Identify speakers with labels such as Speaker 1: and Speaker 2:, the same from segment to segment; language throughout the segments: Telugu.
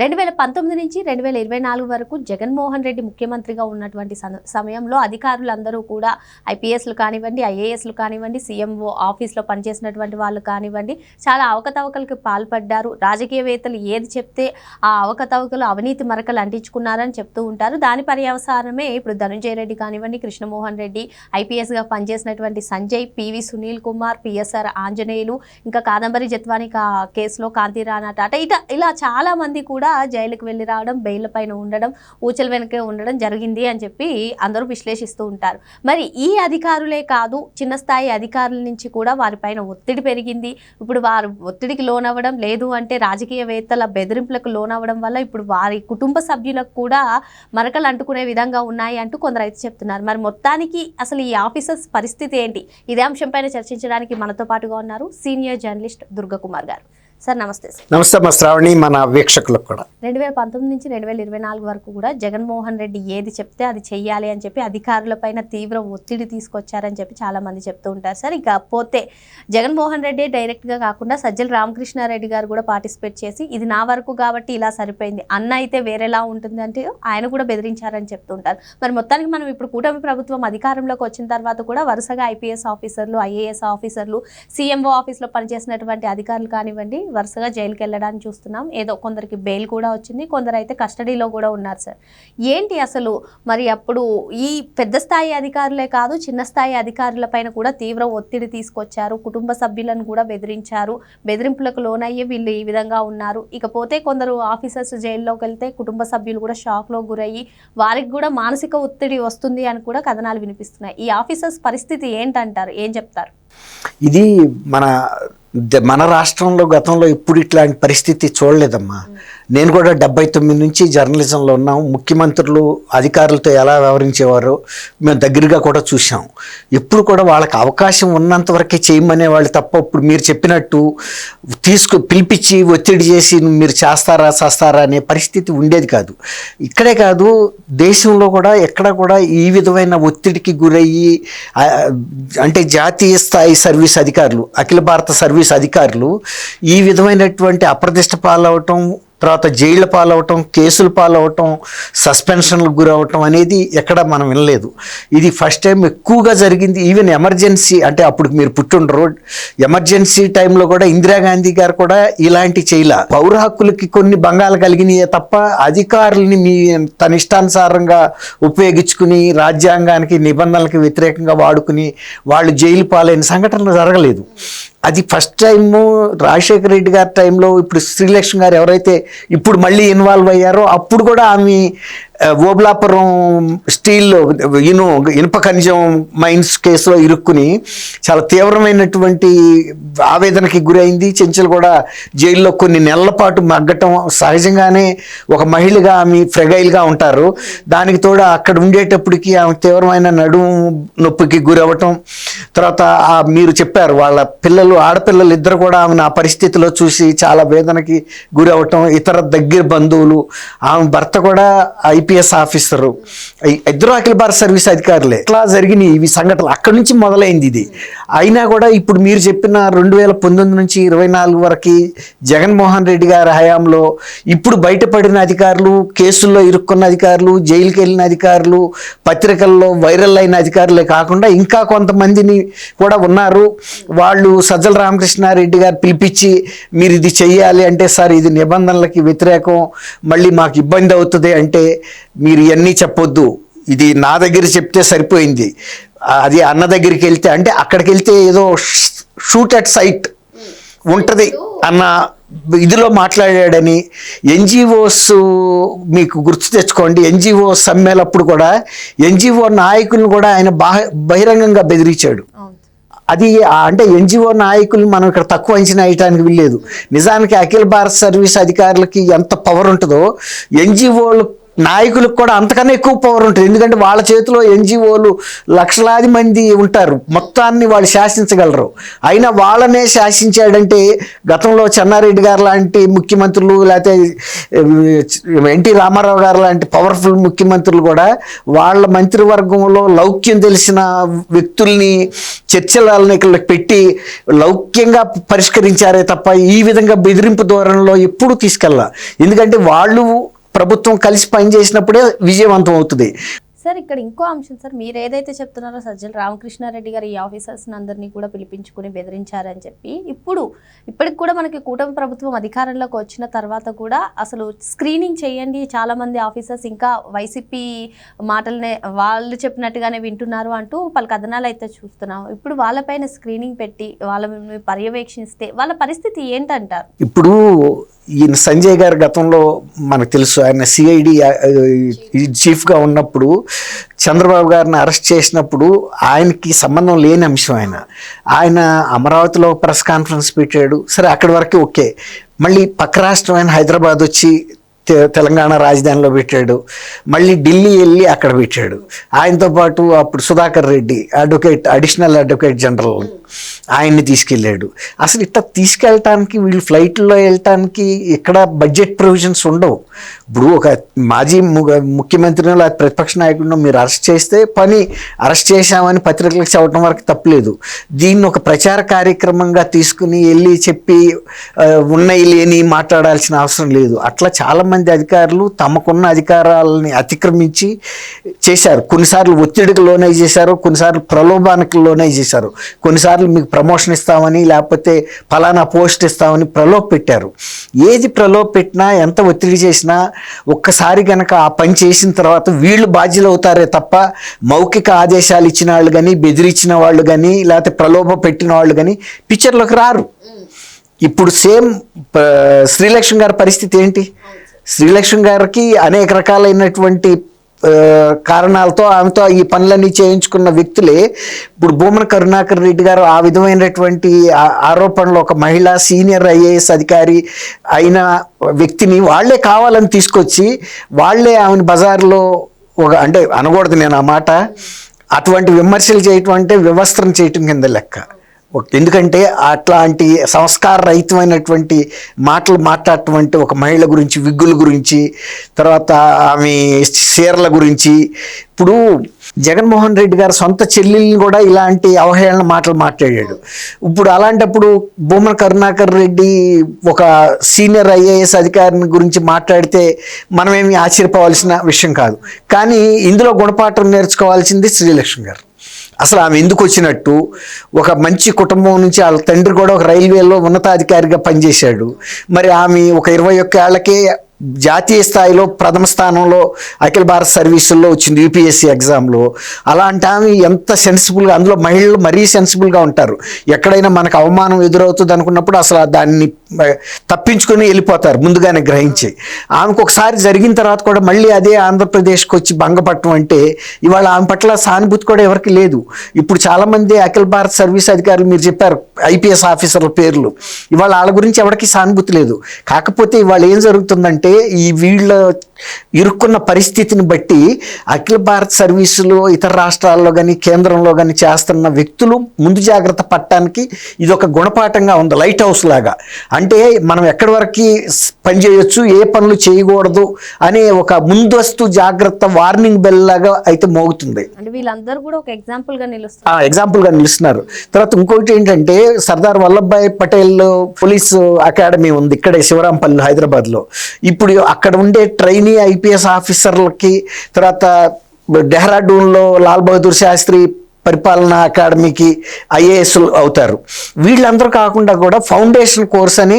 Speaker 1: రెండు వేల పంతొమ్మిది నుంచి రెండు వేల ఇరవై నాలుగు వరకు జగన్మోహన్ రెడ్డి ముఖ్యమంత్రిగా ఉన్నటువంటి సమయంలో అధికారులందరూ కూడా ఐపీఎస్లు కానివ్వండి ఐఏఎస్లు కానివ్వండి సీఎంఓ ఆఫీస్లో పనిచేసినటువంటి వాళ్ళు కానివ్వండి చాలా అవకతవకలకు పాల్పడ్డారు. రాజకీయవేత్తలు ఏది చెప్తే ఆ అవకతవకలు అవినీతి మరకలు అంటించుకున్నారని చెప్తూ ఉంటారు. దాని పర్యవసానమే ఇప్పుడు ధనుంజయ రెడ్డి కానివ్వండి కృష్ణమోహన్ రెడ్డి ఐపీఎస్గా పనిచేసినటువంటి సంజయ్ పివి సునీల్ కుమార్ పిఎస్ఆర్ ఆంజనేయులు ఇంకా కాదంబరి జత్వానికి కేసులో కాంతి రాణా టాటా ఇట ఇలా చాలా మంది కూడా జైలుకు వెళ్ళి రావడం బెయిల్ పైన ఉండడం ఊచల వెనకే ఉండడం జరిగింది అని చెప్పి అందరూ విశ్లేషిస్తూ ఉంటారు. మరి ఈ అధికారులే కాదు చిన్న స్థాయి అధికారుల నుంచి కూడా వారిపైన ఒత్తిడి పెరిగింది. ఇప్పుడు వారు ఒత్తిడికి లోనవ్వడం లేదు అంటే రాజకీయవేత్తల బెదిరింపులకు లోనవ్వడం వల్ల ఇప్పుడు వారి కుటుంబ సభ్యులకు కూడా మరకలు అంటుకునే విధంగా ఉన్నాయి అంటూ కొందరు అయితే చెప్తున్నారు. మరి మొత్తానికి అసలు ఈ ఆఫీసర్స్ పరిస్థితి ఏంటి? ఇదే అంశంపైన చర్చించడానికి మనతో పాటుగా ఉన్నారు సీనియర్ జర్నలిస్ట్ దుర్గకుమార్ గారు. సార్ నమస్తే సార్.
Speaker 2: నమస్తే మా శ్రావణి మన వీక్షకులకు కూడా.
Speaker 1: రెండు వేల పంతొమ్మిది నుంచి రెండు వేల ఇరవై నాలుగు వరకు కూడా జగన్మోహన్ రెడ్డి ఏది చెప్తే అది చెయ్యాలి అని చెప్పి అధికారులపైన తీవ్ర ఒత్తిడి తీసుకొచ్చారని చెప్పి చాలా మంది చెప్తూ ఉంటారు సార్. ఇక పోతే జగన్మోహన్ రెడ్డి డైరెక్ట్గా కాకుండా సజ్జల రామకృష్ణారెడ్డి గారు కూడా పార్టిసిపేట్ చేసి ఇది నా వరకు కాబట్టి ఇలా సరిపోయింది అన్న అయితే వేరేలా ఉంటుంది అంటే ఆయన కూడా బెదిరించారని చెప్తుంటారు మరి మొత్తానికి మనం ఇప్పుడు కూటమి ప్రభుత్వం అధికారంలోకి వచ్చిన తర్వాత కూడా వరుసగా ఐపీఎస్ ఆఫీసర్లు ఐఏఎస్ ఆఫీసర్లు సీఎంఓ ఆఫీస్లో పనిచేసినటువంటి అధికారులు కానివ్వండి వరుసగా జైలుకి వెళ్ళడానికి చూస్తున్నాం. ఏదో కొందరికి బెయిల్ కూడా వచ్చింది కొందరు అయితే కస్టడీలో కూడా ఉన్నారు సార్. ఏంటి అసలు మరి అప్పుడు ఈ పెద్ద స్థాయి అధికారులే కాదు చిన్న స్థాయి అధికారుల పైన కూడా తీవ్ర ఒత్తిడి తీసుకొచ్చారు. కుటుంబ సభ్యులను కూడా బెదిరించారు. బెదిరింపులకు లోనయ్యే వీళ్ళు ఈ విధంగా ఉన్నారు. ఇకపోతే కొందరు ఆఫీసర్స్ జైల్లోకి వెళ్తే కుటుంబ సభ్యులు కూడా షాక్లో గురయ్యి వారికి కూడా మానసిక ఒత్తిడి వస్తుంది అని కూడా కథనాలు వినిపిస్తున్నాయి. ఈ ఆఫీసర్స్ పరిస్థితి ఏంటంటారు? ఏం చెప్తారు?
Speaker 2: ఇది మన మన రాష్ట్రంలో గతంలో ఇప్పుడు ఇట్లాంటి పరిస్థితి చూడలేదమ్మా. నేను కూడా డెబ్బై తొమ్మిది నుంచి జర్నలిజంలో ఉన్నాం. ముఖ్యమంత్రులు అధికారులతో ఎలా వ్యవహరించేవారో మేము దగ్గరగా కూడా చూసాం ఎప్పుడు కూడా వాళ్ళకి అవకాశం ఉన్నంత వరకే చేయమనే వాళ్ళు తప్ప ఇప్పుడు మీరు చెప్పినట్టు తీసుకు పిలిపించి ఒత్తిడి చేసి మీరు చేస్తారా చేస్తారా అనే పరిస్థితి ఉండేది కాదు. ఇక్కడే కాదు దేశంలో కూడా ఎక్కడ కూడా ఈ విధమైన ఒత్తిడికి గురయ్యి అంటే జాతీయ స్థాయి సర్వీస్ అధికారులు అఖిల భారత సర్వీస్ అధికారులు ఈ విధమైనటువంటి అప్రదిష్ట పాలవటం తర్వాత జైళ్ళ పాలవటం కేసులు పాలవటం సస్పెన్షన్లకు గురవటం అనేది ఎక్కడ మనం వినలేదు. ఇది ఫస్ట్ టైం ఎక్కువగా జరిగింది. ఈవెన్ ఎమర్జెన్సీ అంటే అప్పుడు మీరు పుట్టుండరు. ఎమర్జెన్సీ టైంలో కూడా ఇందిరాగాంధీ గారు కూడా ఇలాంటి చేయలే. పౌర హక్కులకి కొన్ని భంగాలు కలిగినాయే తప్ప అధికారుల్ని మీ తన ఇష్టానుసారంగా ఉపయోగించుకుని రాజ్యాంగానికి నిబంధనలకు వ్యతిరేకంగా వాడుకుని వాళ్ళు జైలు పాలైన సంఘటనలు జరగలేదు. అది ఫస్ట్ టైము రాజశేఖర రెడ్డి గారి టైంలో ఇప్పుడు శ్రీలక్ష్మి గారు ఎవరైతే ఇప్పుడు మళ్ళీ ఇన్వాల్వ్ అయ్యారో అప్పుడు కూడా ఆమె ఓబ్లాపురం స్టీల్ ఇను ఇనుప ఖనిజం మైన్స్ కేసులో ఇరుక్కుని చాలా తీవ్రమైనటువంటి ఆవేదనకి గురైంది. చెంచల్ కూడా జైల్లో కొన్ని నెలల పాటు మగ్గటం సహజంగానే ఒక మహిళగా ఆమె ఫ్రెగైల్గా ఉంటారు. దానికి తోడు అక్కడ ఉండేటప్పటికి ఆమె తీవ్రమైన నడుము నొప్పికి గురవ్వటం. తర్వాత మీరు చెప్పారు వాళ్ళ పిల్లలు ఆడపిల్లలు ఇద్దరు కూడా ఆమెను ఆ పరిస్థితిలో చూసి చాలా వేదనకి గురవటం ఇతర దగ్గర బంధువులు ఆమె భర్త కూడా ఐపీఎస్ ఆఫీసరు. ఇద్దరు అఖిల భారత సర్వీస్ అధికారులే. ఇట్లా జరిగిన ఇవి సంఘటనలు. అక్కడి నుంచి మొదలైంది ఇది. అయినా కూడా ఇప్పుడు మీరు చెప్పిన రెండు వేల పంతొమ్మిది నుంచి ఇరవై నాలుగు వరకు జగన్మోహన్ రెడ్డి గారి హయాంలో ఇప్పుడు బయటపడిన అధికారులు కేసుల్లో ఇరుక్కున్న అధికారులు జైలుకి వెళ్ళిన అధికారులు పత్రికల్లో వైరల్ అయిన అధికారులే కాకుండా ఇంకా కొంతమందిని కూడా ఉన్నారు. వాళ్ళు సజ్జల రామకృష్ణారెడ్డి గారు పిలిపించి మీరు ఇది చెయ్యాలి అంటే సార్ ఇది నిబంధనలకి వ్యతిరేకం మళ్ళీ మాకు ఇబ్బంది అవుతుంది అంటే మీరు ఇవన్నీ చెప్పొద్దు. ఇది నా దగ్గర చెప్తే సరిపోయింది. అది అన్న దగ్గరికి వెళ్తే అంటే అక్కడికి వెళ్తే ఏదో షూట్ అట్ సైట్ ఉంటది. అన్న ఇదిలో మాట్లాడాడని ఎన్జిఓస్ మీకు గుర్తు తెచ్చుకోండి. ఎన్జిఓ సమ్మెలప్పుడు కూడా ఎన్జిఓ నాయకులను కూడా ఆయన బాహ బహిరంగంగా బెదిరించాడు. అది అంటే ఎన్జిఓ నాయకులు మనం ఇక్కడ తక్కువ అంచనా వేయటానికి వీల్లేదు. నిజానికి అఖిల భారత సర్వీస్ అధికారులకి ఎంత పవర్ ఉంటుందో ఎన్జిఓలు నాయకులకు కూడా అంతకన్నా ఎక్కువ పవర్ ఉంటుంది. ఎందుకంటే వాళ్ళ చేతిలో ఎన్జిఓలు లక్షలాది మంది ఉంటారు. మొత్తాన్ని వాళ్ళు శాసించగలరు. అయినా వాళ్ళనే శాసించాడంటే గతంలో చెన్నారెడ్డి గారు లాంటి ముఖ్యమంత్రులు లేకపోతే ఎన్టీ రామారావు గారు లాంటి పవర్ఫుల్ ముఖ్యమంత్రులు కూడా వాళ్ళ మంత్రివర్గంలో లౌక్యం తెలిసిన వ్యక్తుల్ని చర్చలని ఇక్కడ పెట్టి లౌక్యంగా పరిష్కరించారే తప్ప ఈ విధంగా బెదిరింపు ధోరణిలో ఎప్పుడూ తీసుకెళ్ళ. ఎందుకంటే వాళ్ళు ప్రభుత్వం కలిసి పనిచేసినప్పుడే విజయవంతం అవుతుంది.
Speaker 1: సార్ ఇక్కడ ఇంకో అంశం సార్ మీరు ఏదైతే చెప్తున్నారో సజ్జల రామకృష్ణారెడ్డి గారు ఈ ఆఫీసర్స్ అందరినీ కూడా పిలిపించుకుని బెదిరించారని చెప్పి ఇప్పుడు ఇప్పటికి కూడా మనకి కూటమి ప్రభుత్వం అధికారంలోకి వచ్చిన తర్వాత కూడా అసలు స్క్రీనింగ్ చేయండి చాలా మంది ఆఫీసర్స్ ఇంకా వైసీపీ మాటలనే వాళ్ళు చెప్పినట్టుగానే వింటున్నారు అంటూ పలు కథనాలు అయితే చూస్తున్నాం. ఇప్పుడు వాళ్ళపైన స్క్రీనింగ్ పెట్టి వాళ్ళని పర్యవేక్షిస్తే వాళ్ళ పరిస్థితి ఏంటంటారు?
Speaker 2: ఇప్పుడు ఈయన సంజయ్ గారు గతంలో మనకు తెలుసు ఆయన సిఐడి చీఫ్గా ఉన్నప్పుడు చంద్రబాబు గారిని అరెస్ట్ చేసినప్పుడు ఆయనకి సంబంధం లేని అంశం ఆయన. ఆయన అమరావతిలో ప్రెస్ కాన్ఫరెన్స్ పెట్టాడు. సరే అక్కడి వరకు ఓకే. మళ్ళీ పక్క రాష్ట్రమైన హైదరాబాద్ వచ్చి తె- తెలంగాణ రాజధానిలో పెట్టాడు. మళ్ళీ ఢిల్లీ వెళ్ళి అక్కడ పెట్టాడు. ఆయనతో పాటు అప్పుడు Sudhakar Reddy advocate additional advocate general ఆయన్ని తీసుకెళ్ళాడు. అసలు ఇట్లా తీసుకెళ్ళటానికి వీళ్ళు ఫ్లైట్లో వెళ్ళటానికి ఇక్కడ బడ్జెట్ ప్రొవిజన్స్ ఉండవు. ఇప్పుడు ఒక మాజీ ముఖ్యమంత్రిని లేదా ప్రతిపక్ష నాయకుడిని మీరు అరెస్ట్ చేస్తే పని అరెస్ట్ చేశామని పత్రికలకు చెప్పడం వరకు తప్పలేదు. దీన్ని ఒక ప్రచార కార్యక్రమంగా తీసుకుని వెళ్ళి చెప్పి ఉన్నాయి లేని మాట్లాడాల్సిన అవసరం లేదు. అట్లా చాలామంది అధికారులు తమకున్న అధికారాలని అతిక్రమించి చేశారు. కొన్నిసార్లు ఒత్తిడికి లోనై చేశారు కొన్నిసార్లు ప్రలోభానికి లోనై చేశారు. కొన్నిసార్లు మీకు ప్రమోషన్ ఇస్తామని లేకపోతే ఫలానా పోస్ట్ ఇస్తామని ప్రలోభ పెట్టారు. ఏది ప్రలోభ పెట్టినా ఎంత ఒత్తిడి చేసినా ఒక్కసారి కనుక ఆ పని చేసిన తర్వాత వీళ్ళు బాధ్యులు అవుతారే తప్ప మౌఖిక ఆదేశాలు ఇచ్చిన వాళ్ళు కానీ బెదిరించిన వాళ్ళు కానీ లేకపోతే ప్రలోభ పెట్టిన వాళ్ళు కానీ పిక్చర్లోకి రారు. ఇప్పుడు సేమ్ శ్రీలక్ష్మి గారి పరిస్థితి ఏంటి? శ్రీలక్ష్మి గారికి అనేక రకాలైనటువంటి కారణాలతో ఆమెతో ఈ పనులన్నీ చేయించుకున్న వ్యక్తులే ఇప్పుడు భూమన కరుణాకర్ రెడ్డి గారు ఆ విధమైనటువంటి ఆరోపణలు ఒక మహిళ సీనియర్ ఐఏఎస్ అధికారి అయిన వ్యక్తిని వాళ్ళే కావాలని తీసుకొచ్చి వాళ్ళే ఆమెను బజార్లో ఒక అంటే అనకూడదు నేను ఆ మాట. అటువంటి విమర్శలు చేయటం అంటే వ్యవస్థను చేయటం కింద లెక్క. ఎందుకంటే అట్లాంటి సంస్కార రహితమైనటువంటి మాటలు మాట్లాడటం ఒక మహిళ గురించి విగ్గుల గురించి తర్వాత ఆమె చీరల గురించి ఇప్పుడు జగన్మోహన్ రెడ్డి గారు సొంత చెల్లెల్ని కూడా ఇలాంటి అవహేళన మాటలు మాట్లాడాడు. ఇప్పుడు అలాంటప్పుడు భూమన కరుణాకర్ రెడ్డి ఒక సీనియర్ ఐఏఎస్ అధికారిని గురించి మాట్లాడితే మనమేమి ఆశ్చర్యపోవాల్సిన విషయం కాదు. కానీ ఇందులో గుణపాఠం నేర్చుకోవాల్సింది శ్రీలక్ష్మి గారు. అసలు ఆమె ఎందుకు వచ్చినట్టు? ఒక మంచి కుటుంబం నుంచి వాళ్ళ తండ్రి కూడా ఒక రైల్వేలో ఉన్నతాధికారిగా పనిచేశాడు. మరి ఆమె ఒక ఇరవై ఒక్క ఏళ్ళకే జాతీయ స్థాయిలో ప్రథమ స్థానంలో అఖిల భారత సర్వీసుల్లో వచ్చింది యూపీఎస్సీ ఎగ్జామ్లో. అలాంటి ఆమె ఎంత సెన్సిబుల్గా అందులో మహిళలు మరీ సెన్సిబుల్గా ఉంటారు. ఎక్కడైనా మనకు అవమానం ఎదురవుతుంది అనుకున్నప్పుడు అసలు దాన్ని తప్పించుకొని వెళ్ళిపోతారు ముందుగానే గ్రహించి. ఆమెకు ఒకసారి జరిగిన తర్వాత కూడా మళ్ళీ అదే ఆంధ్రప్రదేశ్కి వచ్చి భంగపట్టడం అంటే ఇవాళ ఆమె పట్ల సానుభూతి కూడా ఎవరికి లేదు. ఇప్పుడు చాలామంది అఖిల భారత సర్వీస్ అధికారులు మీరు చెప్పారు ఐపీఎస్ ఆఫీసర్ల పేర్లు. ఇవాళ వాళ్ళ గురించి ఎవరికి సానుభూతి లేదు. కాకపోతే ఇవాళ ఏం జరుగుతుందంటే ఈ వీళ్ళ ఇరుక్కున్న పరిస్థితిని బట్టి అఖిల భారత్ సర్వీసులు ఇతర రాష్ట్రాల్లో కానీ కేంద్రంలో కానీ చేస్తున్న వ్యక్తులు ముందు జాగ్రత్త పట్టడానికి ఇది ఒక గుణపాఠంగా ఉంది లైట్ హౌస్ లాగా. అంటే మనం ఎక్కడి వరకు పని చేయొచ్చు ఏ పనులు చేయకూడదు అనే ఒక ముందస్తు జాగ్రత్త వార్నింగ్ బెల్ లాగా అయితే మోగుతుంది.
Speaker 1: అంటే వీళ్ళందరూ కూడా ఒక ఎగ్జాంపుల్గా నిలుస్తారు.
Speaker 2: ఆ ఎగ్జాంపుల్గా నిలుస్తున్నారు. తర్వాత ఇంకొకటి ఏంటంటే సర్దార్ వల్లభాయ్ పటేల్ పోలీస్ అకాడమీ ఉంది ఇక్కడే శివరాంపల్లి హైదరాబాద్లో ఇప్పుడు అక్కడ ఉండే ట్రైనీ ఐపీఎస్ ఆఫీసర్లకి తర్వాత డెహ్రాడూన్లో లాల్ బహదూర్ శాస్త్రి పరిపాలనా అకాడమీకి ఐఏఎస్ అవుతారు. వీళ్ళందరూ కాకుండా కూడా ఫౌండేషన్ కోర్స్ అని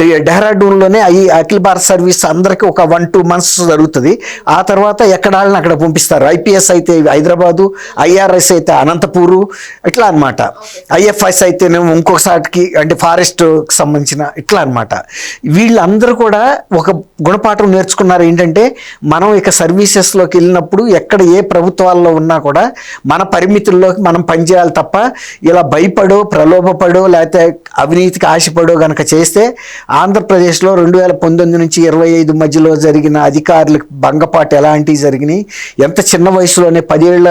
Speaker 2: డె- డెహ్రాడూన్లోనే ఐ అఖిల భారత సర్వీస్ అందరికీ ఒక వన్ టూ మంత్స్ జరుగుతుంది. ఆ తర్వాత ఎక్కడ వాళ్ళని అక్కడ పంపిస్తారు. ఐపీఎస్ అయితే హైదరాబాదు ఐఆర్ఎస్ అయితే అనంతపూరు ఇట్లా అనమాట ఐఎఫ్ఎస్ అయితేనేమో ఇంకొకసారికి అంటే ఫారెస్ట్ సంబంధించిన ఇట్లా అనమాట వీళ్ళందరూ కూడా ఒక గుణపాఠం నేర్చుకున్నారు ఏంటంటే మనం ఇక సర్వీసెస్లోకి వెళ్ళినప్పుడు ఎక్కడ ఏ ప్రభుత్వాల్లో ఉన్నా కూడా మన పరిమితుల్లోకి మనం పనిచేయాలి తప్ప ఇలా భయపడో ప్రలోభపడో లేకపోతే అవినీతికి ఆశపడో గనక చేస్తే ఆంధ్రప్రదేశ్లో రెండు వేల పంతొమ్మిది నుంచి ఇరవై ఐదు మధ్యలో జరిగిన అధికారులకు భంగపాటు ఎలాంటివి జరిగినాయి? ఎంత చిన్న వయసులోనే పదేళ్ళ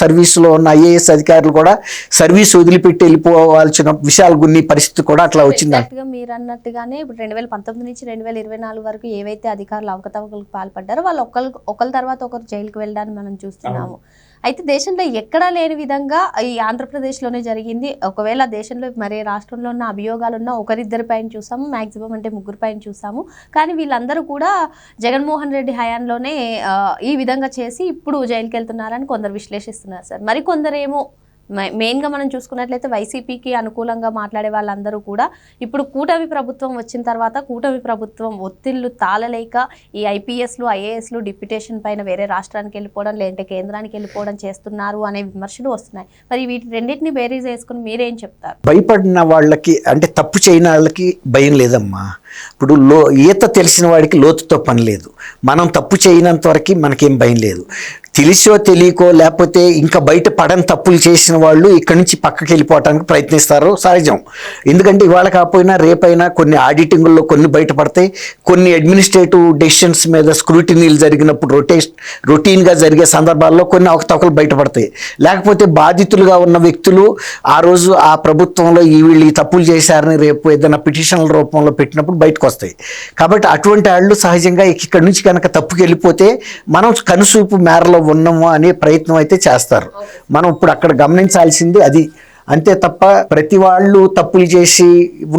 Speaker 2: సర్వీసులో ఉన్న ఐఏఎస్ అధికారులు కూడా సర్వీస్ వదిలిపెట్టి వెళ్ళిపోవాల్సిన విషయాలు గున్ని పరిస్థితి కూడా అట్లా వచ్చింది?
Speaker 1: మీరు అన్నట్టుగానే ఇప్పుడు రెండు వేల పంతొమ్మిది నుంచి రెండు వేల ఇరవై నాలుగు వరకు ఏవైతే అధికారులు అవకతవకలకు పాల్పడ్డారో వాళ్ళు ఒకరు ఒకరి తర్వాత ఒకరు జైలుకి వెళ్ళడాన్ని మనం చూస్తున్నాము. అయితే దేశంలో ఎక్కడా లేని విధంగా ఈ ఆంధ్రప్రదేశ్లోనే జరిగింది. ఒకవేళ దేశంలో మరే రాష్ట్రంలో ఉన్న అభియోగాలు ఉన్న ఒకరిద్దరి పైన చూసాము మ్యాక్సిమం అంటే ముగ్గురు పైన చూసాము. కానీ వీళ్ళందరూ కూడా జగన్మోహన్ రెడ్డి హయాంలోనే ఈ విధంగా చేసి ఇప్పుడు జైలుకి వెళ్తున్నారని కొందరు విశ్లేషిస్తున్నారు సార్. మరి కొందరేమో మెయిన్గా మనం చూసుకున్నట్లయితే వైసీపీకి అనుకూలంగా మాట్లాడే వాళ్ళందరూ కూడా ఇప్పుడు కూటమి ప్రభుత్వం వచ్చిన తర్వాత కూటమి ప్రభుత్వం ఒత్తిళ్ళు తాళలేక ఈ ఐపీఎస్లు ఐఏఎస్లు డిప్యుటేషన్ పైన వేరే రాష్ట్రానికి వెళ్ళిపోవడం లేదంటే కేంద్రానికి వెళ్ళిపోవడం చేస్తున్నారు అనే విమర్శలు వస్తున్నాయి. మరి వీటి రెండింటిని బేరీజ్ వేసుకుని మీరేం చెప్తారు?
Speaker 2: భయపడిన వాళ్ళకి అంటే తప్పు చేయని వాళ్ళకి భయం లేదమ్మా. ఇప్పుడు లో ఈత తెలిసిన వాడికి లోతుతో పని లేదు. మనం తప్పు చేయనంత వరకు మనకేం భయం లేదు. తెలిసో తెలియకో లేకపోతే ఇంకా బయట పడని తప్పులు చేసిన వాళ్ళు ఇక్కడి నుంచి పక్కకి వెళ్ళిపోవడానికి ప్రయత్నిస్తారు. సహజం. ఎందుకంటే ఇవాళ కాకపోయినా రేపైనా కొన్ని ఆడిటింగుల్లో కొన్ని బయటపడతాయి. కొన్ని అడ్మినిస్ట్రేటివ్ డెసిషన్స్ మీద స్క్రూటినీలు జరిగినప్పుడు రొటేషన్ రొటీన్గా జరిగే సందర్భాల్లో కొన్ని అవకతవకలు బయటపడతాయి. లేకపోతే బాధితులుగా ఉన్న వ్యక్తులు ఆ రోజు ఆ ప్రభుత్వంలో ఈ వీళ్ళు ఈ తప్పులు చేశారని రేపు ఏదైనా పిటిషన్ల రూపంలో పెట్టినప్పుడు బయటకు వస్తాయి కాబట్టి అటువంటి వాళ్ళు సహజంగా ఇక్కడ నుంచి కనుక తప్పుకి వెళ్ళిపోతే మనం కనుసూపు మేరలో ఉన్నాము అనే ప్రయత్నం అయితే చేస్తారు. మనం ఇప్పుడు అక్కడ గమనించాల్సింది అది అంతే తప్ప ప్రతి వాళ్ళు తప్పులు చేసి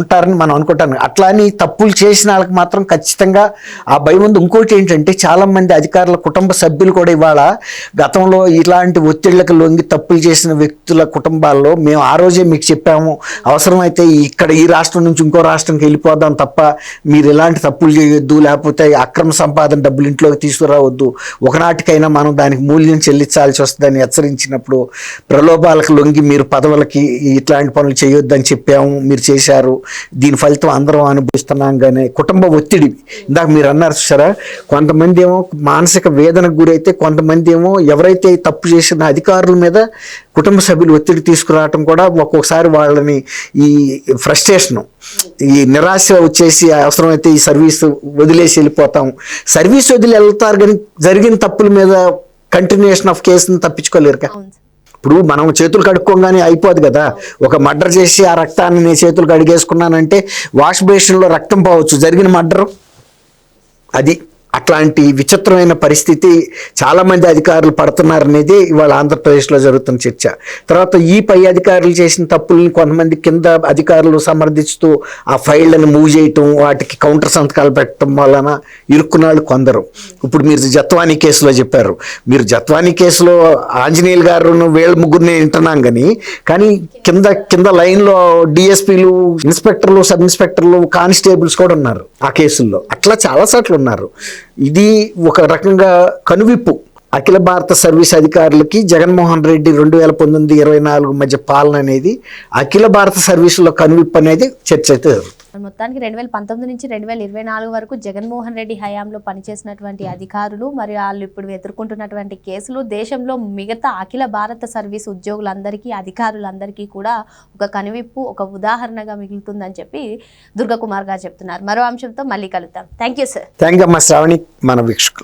Speaker 2: ఉంటారని మనం అనుకుంటాను అట్లా అని తప్పులు చేసిన వాళ్ళకి మాత్రం ఖచ్చితంగా ఆ భయం ఉంది ఇంకోటి ఏంటంటే చాలామంది అధికారుల కుటుంబ సభ్యులు కూడా ఇవాళ గతంలో ఇలాంటి ఒత్తిళ్ళకు లొంగి తప్పులు చేసిన వ్యక్తుల కుటుంబాల్లో మేము ఆ రోజే మీకు చెప్పాము అవసరమైతే ఇక్కడ ఈ రాష్ట్రం నుంచి ఇంకో రాష్ట్రంకి వెళ్ళిపోదాం తప్ప మీరు ఎలాంటి తప్పులు చేయొద్దు లేకపోతే అక్రమ సంపాదన డబ్బులు ఇంట్లోకి తీసుకురావద్దు. ఒకనాటికైనా మనం దానికి మూల్యం చెల్లించాల్సి వస్తుందని హెచ్చరించినప్పుడు ప్రలోభాలకు లొంగి మీరు పదవులకి ఇట్లాంటి పనులు చేయొద్దని చెప్పాము మీరు చేశారు. దీని ఫలితం అందరం అనుభవిస్తున్నాం కానీ కుటుంబ ఒత్తిడి. ఇందాక మీరు అన్నారు సరే కొంతమంది ఏమో మానసిక వేదనకు గురైతే కొంతమంది ఏమో ఎవరైతే తప్పు చేసిన అధికారుల మీద కుటుంబ సభ్యులు ఒత్తిడి తీసుకురావటం కూడా ఒక్కొక్కసారి వాళ్ళని ఈ ఫ్రస్ట్రేషన్ ఈ నిరాశ వచ్చేసి అవసరమైతే ఈ సర్వీస్ వదిలేసి వెళ్ళిపోతాం. సర్వీస్ వదిలి వెళ్తారు కానీ జరిగిన తప్పుల మీద కంటిన్యూషన్ ఆఫ్ కేసును తప్పించుకోలేరు కదా. ఇప్పుడు మనం చేతులు కడుక్కోగానే అయిపోదు కదా. ఒక మర్డర్ చేసి ఆ రక్తాన్ని నేను చేతులు కడిగేసుకున్నానంటే వాష్ బేసిన్లో రక్తం పోవచ్చు. జరిగిన మర్డర్? అది. అట్లాంటి విచిత్రమైన పరిస్థితి చాలామంది అధికారులు పడుతున్నారనేది ఇవాళ ఆంధ్రప్రదేశ్లో జరుగుతున్న చర్చ. తర్వాత ఈ పై అధికారులు చేసిన తప్పుల్ని కొంతమంది కింద అధికారులు సమర్థిస్తూ ఆ ఫైళ్ళను మూవ్ చేయటం వాటికి కౌంటర్ సంతకాలు పెట్టడం వలన ఇరుక్కున్నాళ్ళు కొందరు. ఇప్పుడు మీరు జత్వానీ కేసులో చెప్పారు. మీరు జత్వానీ కేసులో ఆంజనేయులు గారు వీళ్ళ ముగ్గురిని వింటున్నాం కానీ కానీ కింద కింద లైన్లో డిఎస్పీలు ఇన్స్పెక్టర్లు సబ్ ఇన్స్పెక్టర్లు కానిస్టేబుల్స్ కూడా ఉన్నారు ఆ కేసుల్లో. అట్లా చాలా సార్లు ఉన్నారు. ఇది ఒక రకంగా కనువిప్పు. అఖిల భారత సర్వీస్ అధికారులకి జగన్మోహన్ రెడ్డి రెండు వేల పంతొమ్మిది ఇరవై నాలుగు మధ్య పాలన అనేది అఖిల భారత సర్వీసులో కనువిప్పు అనేది చర్చ అయితే జరుగుతుంది.
Speaker 1: మొత్తానికి రెండు వేల పంతొమ్మిది నుంచి రెండు వేల ఇరవై నాలుగు వరకు జగన్మోహన్ రెడ్డి హయాంలో పనిచేసినటువంటి అధికారులు మరి వాళ్ళు ఇప్పుడు ఎదుర్కొంటున్నటువంటి కేసులు దేశంలో మిగతా అఖిల భారత సర్వీస్ ఉద్యోగులందరికీ అధికారులందరికీ కూడా ఒక కనువిప్పు ఒక ఉదాహరణగా మిగులుతుందని చెప్పి దుర్గకుమార్ గారు చెప్తున్నారు. మరో అంశంతో మళ్ళీ కలుద్దాం. Thank you sir
Speaker 2: thank you అమ్మా శ్రావణి. మన వీక్షకులు.